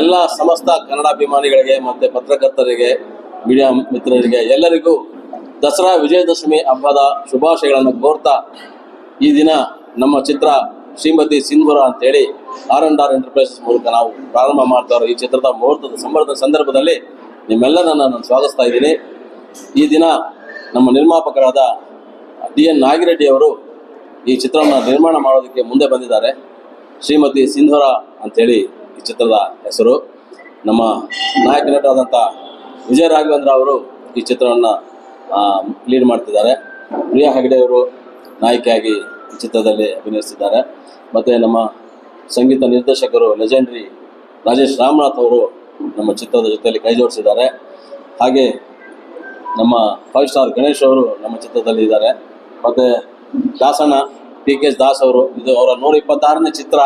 ಎಲ್ಲ ಸಮಸ್ತ ಕನ್ನಡಾಭಿಮಾನಿಗಳಿಗೆ ಮತ್ತು ಪತ್ರಕರ್ತರಿಗೆ, ಮೀಡಿಯಾ ಮಿತ್ರರಿಗೆ ಎಲ್ಲರಿಗೂ ದಸರಾ ವಿಜಯದಶಮಿ ಹಬ್ಬದ ಶುಭಾಶಯಗಳನ್ನು ಕೋರ್ತಾ ಈ ದಿನ ನಮ್ಮ ಚಿತ್ರ ಶ್ರೀಮತಿ ಸಿಂಧೂರ ಅಂತೇಳಿ ಆರ್ ಅಂಡ್ ಆರ್ ಎಂಟರ್ಪ್ರೈಸಸ್ ಮೂಲಕ ನಾವು ಪ್ರಾರಂಭ ಮಾಡ್ತಾ ಈ ಚಿತ್ರದ ಮುಹೂರ್ತದ ಸಂಬಳದ ಸಂದರ್ಭದಲ್ಲಿ ನಿಮ್ಮೆಲ್ಲರನ್ನು ನಾನು ಸ್ವಾಗತಿಸ್ತಾ ಇದ್ದೀನಿ. ಈ ದಿನ ನಮ್ಮ ನಿರ್ಮಾಪಕರಾದ ಡಿ ಎನ್ ನಾಗಿರೆಡ್ಡಿ ಅವರು ಈ ಚಿತ್ರವನ್ನು ನಿರ್ಮಾಣ ಮಾಡೋದಕ್ಕೆ ಮುಂದೆ ಬಂದಿದ್ದಾರೆ. ಶ್ರೀಮತಿ ಸಿಂಧೂರ ಅಂತೇಳಿ ಚಿತ್ರದ ಹೆಸರು. ನಮ್ಮ ನಾಯಕ ನಟರಾದಂಥ ವಿಜಯ ರಾಘವೇಂದ್ರ ಅವರು ಈ ಚಿತ್ರವನ್ನು ಲೀಡ್ ಮಾಡ್ತಿದ್ದಾರೆ. ಪ್ರಿಯಾ ಹೆಗಡೆ ಅವರು ನಾಯಕಿಯಾಗಿ ಈ ಚಿತ್ರದಲ್ಲಿ ಅಭಿನಯಿಸಿದ್ದಾರೆ. ಮತ್ತು ನಮ್ಮ ಸಂಗೀತ ನಿರ್ದೇಶಕರು ಲೆಜೆಂಡ್ರಿ ರಾಜೇಶ್ ರಾಮನಾಥ್ ಅವರು ನಮ್ಮ ಚಿತ್ರದ ಜೊತೆಯಲ್ಲಿ ಕೈ ಜೋಡಿಸಿದ್ದಾರೆ. ಹಾಗೆ ನಮ್ಮ ಫೈವ್ ಸ್ಟಾರ್ ಗಣೇಶ್ ಅವರು ನಮ್ಮ ಚಿತ್ರದಲ್ಲಿ ಇದ್ದಾರೆ. ಮತ್ತು Dasanna T K S Das ಅವರು, ಇದು ಅವರ ನೂರ ಇಪ್ಪತ್ತಾರನೇ ಚಿತ್ರ.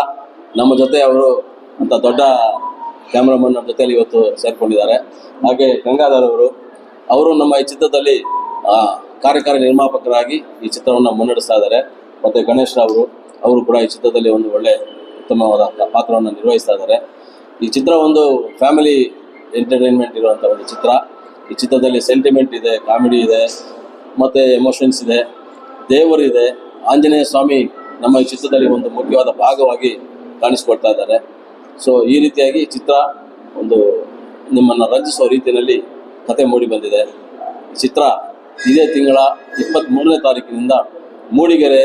ನಮ್ಮ ಜೊತೆ ಅವರು ಅಂತ ದೊಡ್ಡ ಕ್ಯಾಮ್ರಾಮನ್ ನಮ್ಮ ಜೊತೆಯಲ್ಲಿ ಇವತ್ತು ಸೇರ್ಕೊಂಡಿದ್ದಾರೆ. ಹಾಗೆ ಗಂಗಾಧರ್ ಅವರು ಅವರು ನಮ್ಮ ಈ ಚಿತ್ರದಲ್ಲಿ ಕಾರ್ಯಕಾರಿ ನಿರ್ಮಾಪಕರಾಗಿ ಈ ಚಿತ್ರವನ್ನು ಮುನ್ನಡೆಸ್ತಾ ಇದ್ದಾರೆ. ಮತ್ತು ಗಣೇಶ್ ಅವರು ಅವರು ಕೂಡ ಈ ಚಿತ್ರದಲ್ಲಿ ಒಂದು ಒಳ್ಳೆ ಉತ್ತಮವಾದ ಪಾತ್ರವನ್ನು ನಿರ್ವಹಿಸ್ತಾ ಇದ್ದಾರೆ. ಈ ಚಿತ್ರ ಒಂದು ಫ್ಯಾಮಿಲಿ ಎಂಟರ್ಟೈನ್ಮೆಂಟ್ ಇರುವಂಥ ಒಂದು ಚಿತ್ರ. ಈ ಚಿತ್ರದಲ್ಲಿ ಸೆಂಟಿಮೆಂಟ್ ಇದೆ ಕಾಮಿಡಿ ಇದೆ, ಮತ್ತು ಎಮೋಷನ್ಸ್ ಇದೆ ದೇವರಿದೆ ಆಂಜನೇಯ ಸ್ವಾಮಿ ನಮ್ಮ ಈ ಚಿತ್ರದಲ್ಲಿ ಒಂದು ಮುಖ್ಯವಾದ ಭಾಗವಾಗಿ ಕಾಣಿಸ್ಕೊಡ್ತಾ ಇದ್ದಾರೆ. ಸೊ ಈ ರೀತಿಯಾಗಿ ಚಿತ್ರ ಒಂದು ನಿಮ್ಮನ್ನು ರಂಜಿಸುವ ರೀತಿಯಲ್ಲಿ ಕತೆ ಮೂಡಿ ಬಂದಿದೆ. ಚಿತ್ರ ಇದೇ ತಿಂಗಳ ಇಪ್ಪತ್ತ್ಮೂರನೇ ತಾರೀಕಿನಿಂದ ಮೂಡಿಗೆರೆ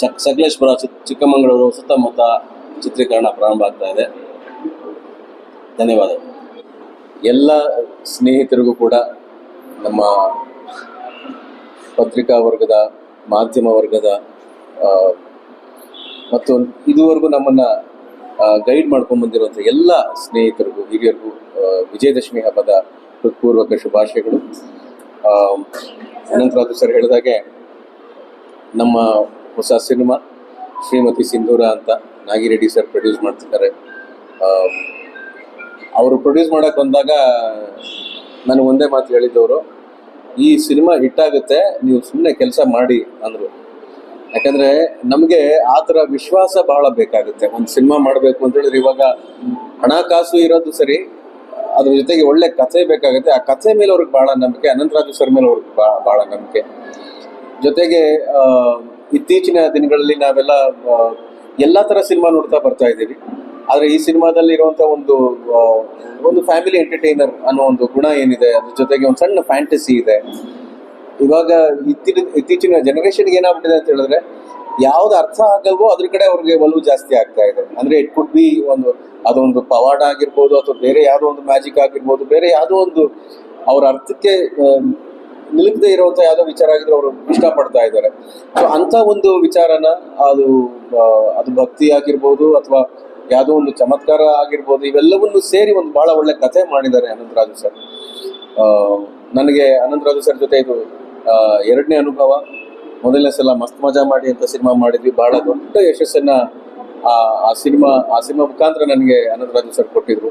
ಚಕ್, ಸಕಲೇಶ್ಪುರ ಚಿಕ್ ಚಿಕ್ಕಮಗಳೂರು ಸುತ್ತಮುತ್ತ ಚಿತ್ರೀಕರಣ ಪ್ರಾರಂಭ ಆಗ್ತಾ ಇದೆ. ಧನ್ಯವಾದ ಎಲ್ಲ ಸ್ನೇಹಿತರಿಗೂ ಕೂಡ ನಮ್ಮ ಪತ್ರಿಕಾ ವರ್ಗದ, ಮಾಧ್ಯಮ ವರ್ಗದ ಮತ್ತು ಇದುವರೆಗೂ ನಮ್ಮನ್ನು ಗೈಡ್ ಮಾಡ್ಕೊಂಡು ಬಂದಿರುವಂಥ ಎಲ್ಲ ಸ್ನೇಹಿತರಿಗೂ, ಹಿರಿಯರಿಗೂ ವಿಜಯದಶಮಿ ಹಬ್ಬದ ಹೃತ್ಪೂರ್ವಕ ಶುಭಾಶಯಗಳು. ಅದು ಸರ್ ಹೇಳಿದಾಗೆ ನಮ್ಮ ಹೊಸ ಸಿನಿಮಾ, ಶ್ರೀಮತಿ ಸಿಂಧೂರ ಅಂತ ನಾಗಿರೆಡ್ಡಿ ಸರ್ ಪ್ರೊಡ್ಯೂಸ್ ಮಾಡ್ತಿದ್ದಾರೆ. ಅವರು ಪ್ರೊಡ್ಯೂಸ್ ಮಾಡಕ್ ಬಂದಾಗ ನನಗೆ ಒಂದೇ ಮಾತು ಹೇಳಿದ್ದವರು ಈ ಸಿನಿಮಾ ಹಿಟ್ಟಾಗುತ್ತೆ ನೀವು ಸುಮ್ಮನೆ ಕೆಲಸ ಮಾಡಿ ಅಂದರು. ಯಾಕಂದ್ರೆ ನಮಗೆ ಆ ಥರ ವಿಶ್ವಾಸ ಬಹಳ ಬೇಕಾಗುತ್ತೆ. ಒಂದು ಸಿನಿಮಾ ಮಾಡಬೇಕು ಅಂತ ಹೇಳಿದ್ರೆ ಇವಾಗ ಹಣಕಾಸು ಇರೋದು ಸರಿ, ಅದ್ರ ಜೊತೆಗೆ ಒಳ್ಳೆ ಕಥೆ ಬೇಕಾಗುತ್ತೆ. ಆ ಕಥೆ ಮೇಲೆ ಅವ್ರಿಗೆ ಬಹಳ ನಂಬಿಕೆ, ಅನಂತರಾಜು ಸರ್ ಮೇಲೆ ಅವ್ರಿಗೆ ಬಹಳ ನಂಬಿಕೆ. ಜೊತೆಗೆ ಇತ್ತೀಚಿನ ದಿನಗಳಲ್ಲಿ ನಾವೆಲ್ಲ ಎಲ್ಲಾ ತರ ಸಿನಿಮಾ ನೋಡ್ತಾ ಬರ್ತಾ ಇದ್ದೀವಿ. ಆದ್ರೆ ಈ ಸಿನಿಮಾದಲ್ಲಿ ಇರುವಂತ ಒಂದು ಒಂದು ಫ್ಯಾಮಿಲಿ ಎಂಟರ್ಟೈನರ್ ಅನ್ನೋ ಒಂದು ಗುಣ ಏನಿದೆ, ಅದ್ರ ಜೊತೆಗೆ ಒಂದು ಸಣ್ಣ ಫ್ಯಾಂಟಸಿ ಇದೆ. ಇವಾಗ ಇತ್ತೀಚಿನ ಇತ್ತೀಚಿನ ಜನರೇಷನ್ಗೆ ಏನಾಗ್ಬಿಟ್ಟಿದೆ ಅಂತ ಹೇಳಿದ್ರೆ, ಯಾವ್ದು ಅರ್ಥ ಆಗಲ್ವೋ ಅದ್ರ ಕಡೆ ಅವ್ರಿಗೆ ಒಲವು ಜಾಸ್ತಿ ಆಗ್ತಾ ಇದೆ. ಅಂದ್ರೆ ಇಟ್ ಕುಡ್ ಬಿ ಒಂದು, ಅದೊಂದು ಪವಾಡ ಆಗಿರ್ಬೋದು ಅಥವಾ ಬೇರೆ ಯಾವುದೋ ಒಂದು ಮ್ಯಾಜಿಕ್ ಆಗಿರ್ಬೋದು, ಬೇರೆ ಯಾವುದೋ ಒಂದು ಅವ್ರ ಅರ್ಥಕ್ಕೆ ನಿಲುಕದೆ ಇರುವಂತ ಯಾವುದೋ ವಿಚಾರ ಆಗಿದ್ರೆ ಅವರು ಇಷ್ಟಪಡ್ತಾ ಇದ್ದಾರೆ. ಸೊ ಅಂತ ಒಂದು ವಿಚಾರನ ಅದು ಅದು ಭಕ್ತಿ ಆಗಿರ್ಬೋದು ಅಥವಾ ಯಾವುದೋ ಒಂದು ಚಮತ್ಕಾರ ಆಗಿರ್ಬೋದು, ಇವೆಲ್ಲವನ್ನು ಸೇರಿ ಒಂದು ಬಹಳ ಒಳ್ಳೆ ಕಥೆ ಮಾಡಿದ್ದಾರೆ ಅನಂತರಾಜು ಸರ್. ನನಗೆ ಅನಂತರಾಜು ಸರ್ ಜೊತೆ ಇದು ಎರಡನೇ ಅನುಭವ. ಮೊದಲನೇ ಸಲ ಮಸ್ತ್ ಮಜಾ ಮಾಡಿ ಅಂತ ಸಿನಿಮಾ ಮಾಡಿದ್ವಿ. ಬಹಳ ದೊಡ್ಡ ಯಶಸ್ಸನ್ನ ಆ ಆ ಸಿನಿಮಾ ಆ ಸಿನಿಮಾ ಮುಖಾಂತರ ನನಗೆ ಅನಂತರಾಜು ಸರ್ ಕೊಟ್ಟಿದ್ರು.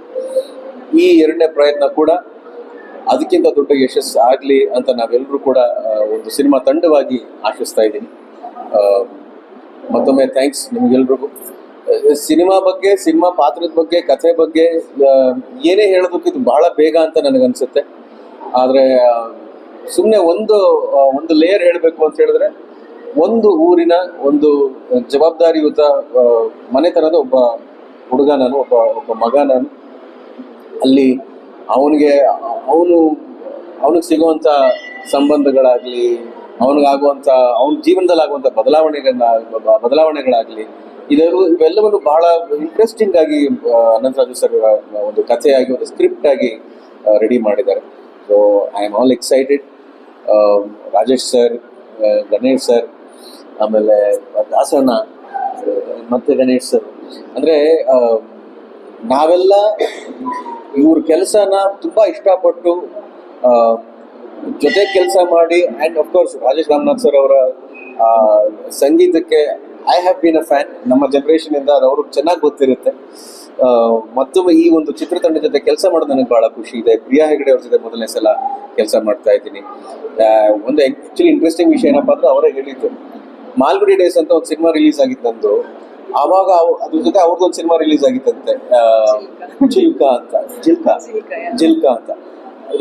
ಈ ಎರಡನೇ ಪ್ರಯತ್ನ ಕೂಡ ಅದಕ್ಕಿಂತ ದೊಡ್ಡ ಯಶಸ್ಸು ಆಗಲಿ ಅಂತ ನಾವೆಲ್ಲರೂ ಕೂಡ ಒಂದು ಸಿನಿಮಾ ತಂಡವಾಗಿ ಆಶಿಸ್ತಾ ಇದ್ದೀನಿ. ಮತ್ತೊಮ್ಮೆ ಥ್ಯಾಂಕ್ಸ್ ನಿಮ್ಗೆಲ್ರಿಗೂ. ಸಿನಿಮಾ ಬಗ್ಗೆ, ಸಿನಿಮಾ ಪಾತ್ರದ ಬಗ್ಗೆ, ಕಥೆ ಬಗ್ಗೆ ಏನೇ ಹೇಳೋದಕ್ಕೆ ಇದು ಬಹಳ ಬೇಗ ಅಂತ ನನಗನ್ಸುತ್ತೆ. ಆದರೆ ಸುಮ್ಮನೆ ಒಂದು ಒಂದು ಲೇಯರ್ ಹೇಳಬೇಕು ಅಂತ ಹೇಳಿದ್ರೆ, ಒಂದು ಊರಿನ ಒಂದು ಜವಾಬ್ದಾರಿಯುತ ಮನೆತನದ ಒಬ್ಬ ಹುಡುಗ ನಾನು ಒಬ್ಬ ಒಬ್ಬ ಮಗ ನಾನು ಅಲ್ಲಿ ಅವನಿಗೆ, ಅವನು, ಅವನಿಗೆ ಸಿಗುವಂತ ಸಂಬಂಧಗಳಾಗ್ಲಿ ಅವನಿಗಾಗುವಂಥ ಅವನ ಜೀವನದಲ್ಲಿ ಆಗುವಂತ ಬದಲಾವಣೆಗಳನ್ನ ಬದಲಾವಣೆಗಳಾಗಲಿ ಇದೆಲ್ಲ ಇವೆಲ್ಲವನ್ನು ಬಹಳ ಇಂಟ್ರೆಸ್ಟಿಂಗ್ ಆಗಿ ಅನಂತ ಅನಂತರಾಜು ಸರ್ ಒಂದು ಕಥೆಯಾಗಿ, ಒಂದು ಸ್ಕ್ರಿಪ್ಟ್ ಆಗಿ ರೆಡಿ ಮಾಡಿದ್ದಾರೆ. So I am all excited Rajesh sir Ganesh sir ಆಮೇಲೆ ದಾಸಣ್ಣ ಮತ್ತೆ ಗಣೇಶ್ ಸರ್ ಅಂದ್ರೆ ನಾವೆಲ್ಲ ಇವ್ರ ಕೆಲಸನ ತುಂಬಾ ಇಷ್ಟಪಟ್ಟು ಜೊತೆ ಕೆಲಸ ಮಾಡಿ and course Rajesh Ramanath sir ಅವರ ಸಂಗೀತಕ್ಕೆ I have been a fan ನಮ್ಮ ಜನರೇಷನ್ ಇಂದ ಅದು ಅವ್ರಿಗೆ ಚೆನ್ನಾಗಿ ಗೊತ್ತಿರುತ್ತೆ. ಮತ್ತು ಮತ್ತೊಮ್ಮೆ ಈ ಒಂದು ಚಿತ್ರತಂಡ ಜೊತೆ ಕೆಲಸ ಮಾಡೋದು ನನಗೆ ಬಹಳ ಖುಷಿ ಇದೆ. ಪ್ರಿಯಾ ಹೆಗಡೆ ಅವ್ರ ಜೊತೆ ಮೊದಲನೇ ಸಲ ಕೆಲಸ ಮಾಡ್ತಾ ಇದ್ದೀನಿ. ಒಂದು ಆಕ್ಚುಲಿ ಇಂಟ್ರೆಸ್ಟಿಂಗ್ ವಿಷಯ ಏನಪ್ಪಾ ಅಂದ್ರೆ ಅವರೇ ಹೇಳಿದ್ದು. ಮಾಲ್ಗುಡಿ ಡೇಸ್ ಅಂತ ಒಂದು ಸಿನಿಮಾ ರಿಲೀಸ್ ಆಗಿತ್ತು ನಂದು. ಆವಾಗ ಅದ್ರ ಜೊತೆ ಅವ್ರದ್ದೊಂದು ಸಿನಿಮಾ ರಿಲೀಸ್ ಆಗಿತ್ತಂತೆ. ಜಿಲ್ಕಾ ಅಂತ. ಜಿಲ್ಕಾ ಜಿಲ್ಕಾ ಅಂತ.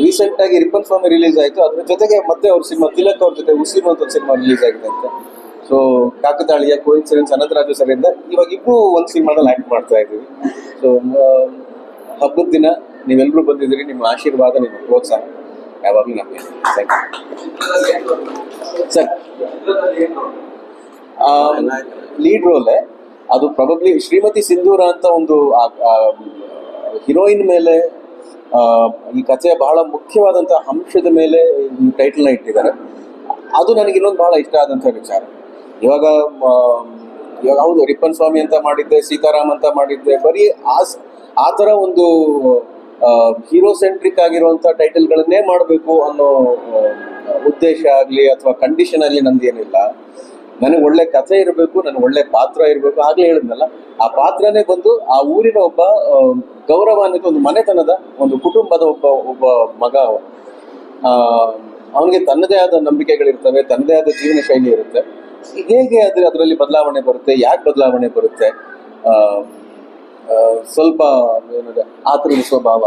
ರೀಸೆಂಟ್ ಆಗಿ ರಿಪ್ಪನ್ ಸ್ವಾಮಿ ರಿಲೀಸ್ ಆಯಿತು. ಅದ್ರ ಜೊತೆಗೆ ಮತ್ತೆ ಅವ್ರ ಸಿನಿಮಾ ತಿಲಕ್ ಅವ್ರ ಜೊತೆ ಉಸಿರು ಅಂತ ಒಂದು ಸಿನಿಮಾ ರಿಲೀಸ್ ಆಗಿದೆ ಅಂತ ಸೊ ಕಾಕತಾಳೀಯ ಕೋಇನ್ಸಿಡೆನ್ಸ್ ಅನಂತರಾಜು ಸರ್ ಇಂದ ಇವಾಗ ಇಬ್ರು ಒಂದು ಸಿನಿಮಾದಲ್ಲಿ ಆಕ್ಟ್ ಮಾಡ್ತಾ ಇದ್ದೀವಿ. ಸೊ ಹಬ್ಬದ ದಿನ ನೀವೆಲ್ಲರೂ ಬಂದಿದ್ದೀರಿ, ನಿಮ್ಮ ಆಶೀರ್ವಾದ, ನಿಮ್ಮ ಪ್ರೋತ್ಸಾಹ ಯಾವಾಗಲೂ ನಮಗೆ. ಸರ್ ಲೀಡ್ ರೋಲ್ ಅದು ಪ್ರಾಬಬ್ಲಿ ಶ್ರೀಮತಿ ಸಿಂಧೂರ ಅಂತ ಒಂದು ಹೀರೋಯಿನ್ ಮೇಲೆ ಈ ಕಥೆಯ ಬಹಳ ಮುಖ್ಯವಾದಂಥ ಅಂಶದ ಮೇಲೆ ಈ ಟೈಟಲ್ನ ಇಟ್ಟಿದ್ದಾರೆ. ಅದು ನನಗೆ ಇನ್ನೊಂದು ಬಹಳ ಇಷ್ಟ ಆದಂಥ ವಿಚಾರ. ಇವಾಗ ಇವಾಗ ಹೌದು, ರಿಪ್ಪನ್ ಸ್ವಾಮಿ ಅಂತ ಮಾಡಿದ್ದೆ, ಸೀತಾರಾಮ್ ಅಂತ ಮಾಡಿದ್ದೆ, ಬರೀ ಆ ಥರ ಒಂದು ಹೀರೋ ಸೆಂಟ್ರಿಕ್ ಆಗಿರುವಂಥ ಟೈಟಲ್ಗಳನ್ನೇ ಮಾಡಬೇಕು ಅನ್ನೋ ಉದ್ದೇಶ ಆಗಲಿ ಅಥವಾ ಕಂಡೀಷನ್ ಆಗಲಿ ನಂದೇನಿಲ್ಲ ನನಗೆ ಒಳ್ಳೆ ಕಥೆ ಇರಬೇಕು, ನನಗೆ ಒಳ್ಳೆ ಪಾತ್ರ ಇರಬೇಕು, ಆಗಲೇ ಹೇಳಿದ್ನಲ್ಲ, ಆ ಪಾತ್ರನೇ ಬಂದು ಆ ಊರಿನ ಒಬ್ಬ ಗೌರವಾನ್ವಿತ ಒಂದು ಮನೆತನದ ಒಂದು ಕುಟುಂಬದ ಒಬ್ಬ ಒಬ್ಬ ಮಗ ಅವ. ಅವನಿಗೆ ತನ್ನದೇ ಆದ ನಂಬಿಕೆಗಳಿರ್ತವೆ, ತನ್ನದೇ ಆದ ಜೀವನ ಶೈಲಿ ಇರುತ್ತೆ ಹೇಗೆ ಆದರೆ ಅದರಲ್ಲಿ ಬದಲಾವಣೆ ಬರುತ್ತೆ? ಯಾಕೆ ಬದಲಾವಣೆ ಬರುತ್ತೆ? ಸ್ವಲ್ಪ ಏನಿದೆ, ಆತುರದ ಸ್ವಭಾವ